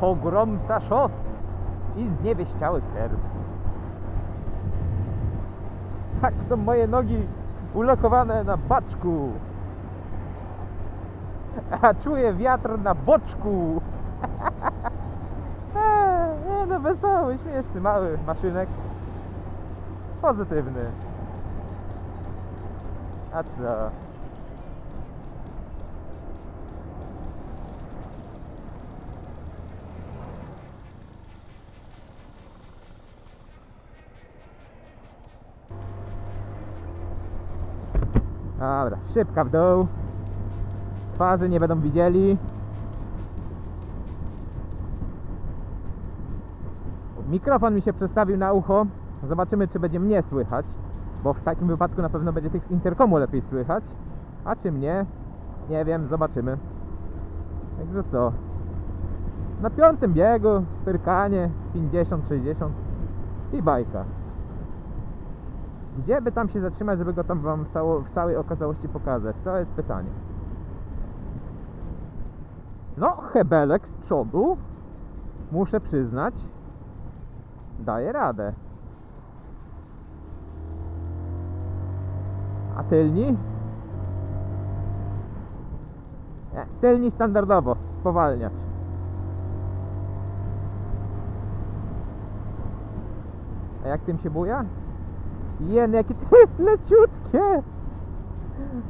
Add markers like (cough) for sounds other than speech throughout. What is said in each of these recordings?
pogromca szos i zniewieściałych serc. Tak są moje nogi ulokowane na baczku. A czuję wiatr na boczku. Eee, (laughs) nie no, wesoły, śmieszny, mały maszynek. Pozytywny. A co? Dobra, szybka w dół. Twarzy nie będą widzieli. Mikrofon mi się przestawił na ucho. Zobaczymy, czy będzie mnie słychać. Bo w takim wypadku na pewno będzie tych z interkomu lepiej słychać. A czy mnie? Nie wiem, zobaczymy. Także co? Na piątym biegu, pyrkanie, 50-60 i bajka. Gdzie by tam się zatrzymać, żeby go tam wam w, cało, w całej okazałości pokazać? To jest pytanie. No, hebelek z przodu, muszę przyznać, daje radę. A tylni? Nie, tylni standardowo, spowalniacz. A jak tym się buja? Jen, jakie to jest leciutkie!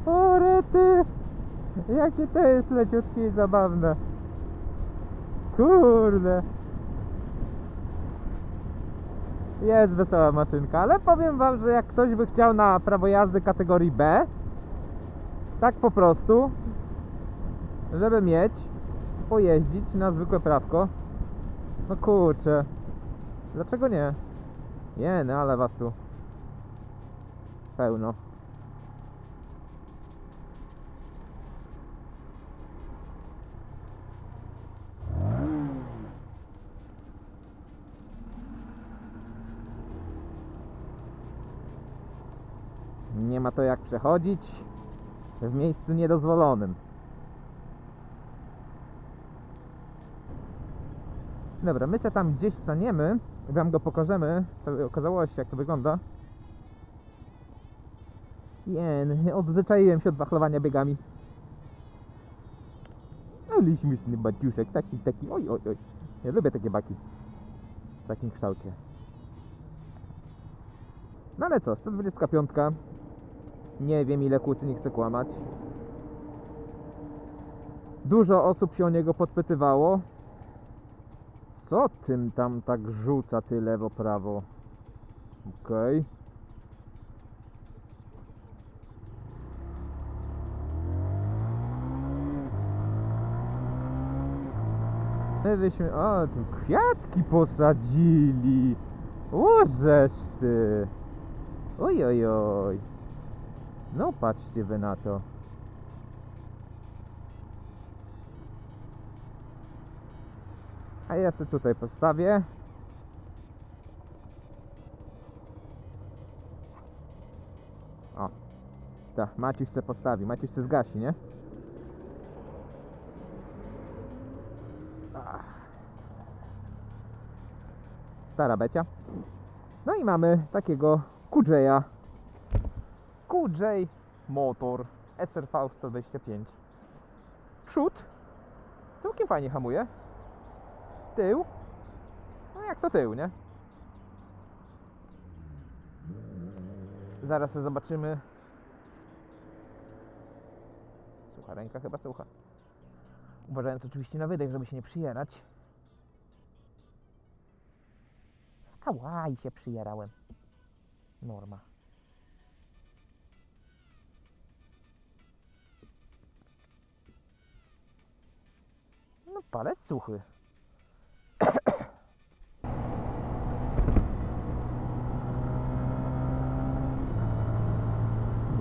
O rety! Jakie to jest leciutkie i zabawne. Kurde. Jest wesoła maszynka, ale powiem wam, że jak ktoś by chciał na prawo jazdy kategorii B, tak po prostu, żeby mieć, pojeździć na zwykłe prawko, no kurczę, dlaczego nie? Nie, no ale was tu pełno. Nie ma to jak przechodzić w miejscu niedozwolonym. Dobra, my się tam gdzieś staniemy wam go pokażemy w całej okazałości, jak to wygląda. Jen, odzwyczaiłem się od wachlowania biegami. Ale śmieszny baciuszek, taki, taki, oj, oj, oj. Ja lubię takie baki. W takim kształcie. No ale co, 125. Nie wiem ile kłócy, nie chcę kłamać. Dużo osób się o niego podpytywało. Co tym tam tak rzuca ty lewo, prawo? Okej. My byśmy... O, tu kwiatki posadzili. Łożesz ty. Oj, oj, oj. No patrzcie wy na to. A ja sobie tutaj postawię. O. Tak, Maciuś se postawi. Maciuś se zgasi, nie? Stara Becia. No i mamy takiego QJ-a. QJ Motor SRV 125. Przód całkiem fajnie hamuje. Tył. No jak to tył, nie? Zaraz zobaczymy. Słucha, ręka chyba słucha. Uważając oczywiście na wydech, żeby się nie przyjerać. Ała, i się przyjerałem. Norma. No palec suchy. (coughs)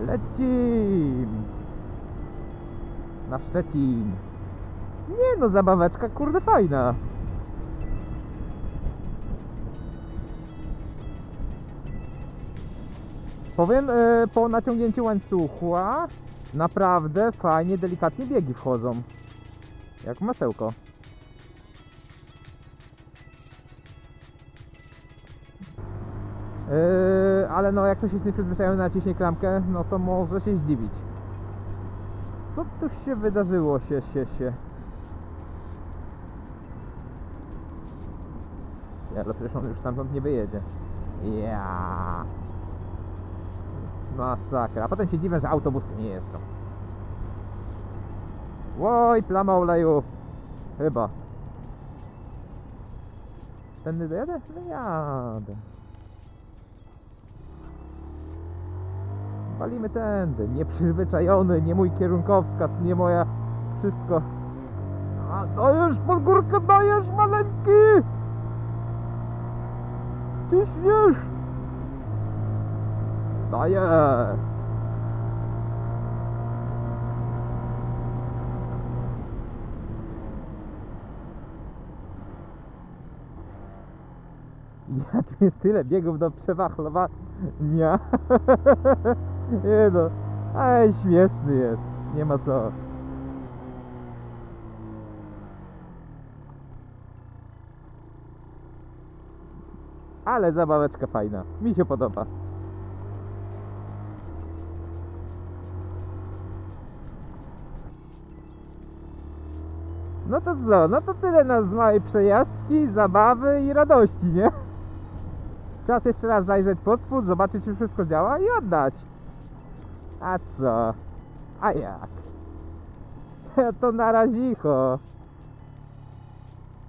Lecim! Na Szczecin. Nie no, zabaweczka kurde fajna. Powiem, y, po naciągnięciu łańcucha naprawdę fajnie, delikatnie biegi wchodzą. Jak masełko. Yy, ale no jak ktoś jest nieprzyzwyczajony naciśnie klamkę, no to może się zdziwić. Co tu się wydarzyło się, się, się? Ja, ale przecież on już stamtąd nie wyjedzie. Ja. Yeah. Masakra. A potem się dziwię, że autobusy nie jeżdżą. Oj, plama oleju. Chyba. Tędy dojadę? No jadę. Walimy tędy. Nieprzyzwyczajony, nie mój kierunkowskaz, nie moja... Wszystko. A, dajesz pod górkę, dajesz maleńki! Ciśniesz! Daję! Ja tu jest tyle biegów do przewachlowania. (laughs) Nie no. Ej, śmieszny jest. Nie ma co. Ale zabaweczka fajna. Mi się podoba. No to co? No to tyle nas z małej przejażdżki, zabawy i radości, nie? Czas jeszcze raz zajrzeć pod spód, zobaczyć czy wszystko działa i oddać. A co? A jak? (laughs) To na razicho.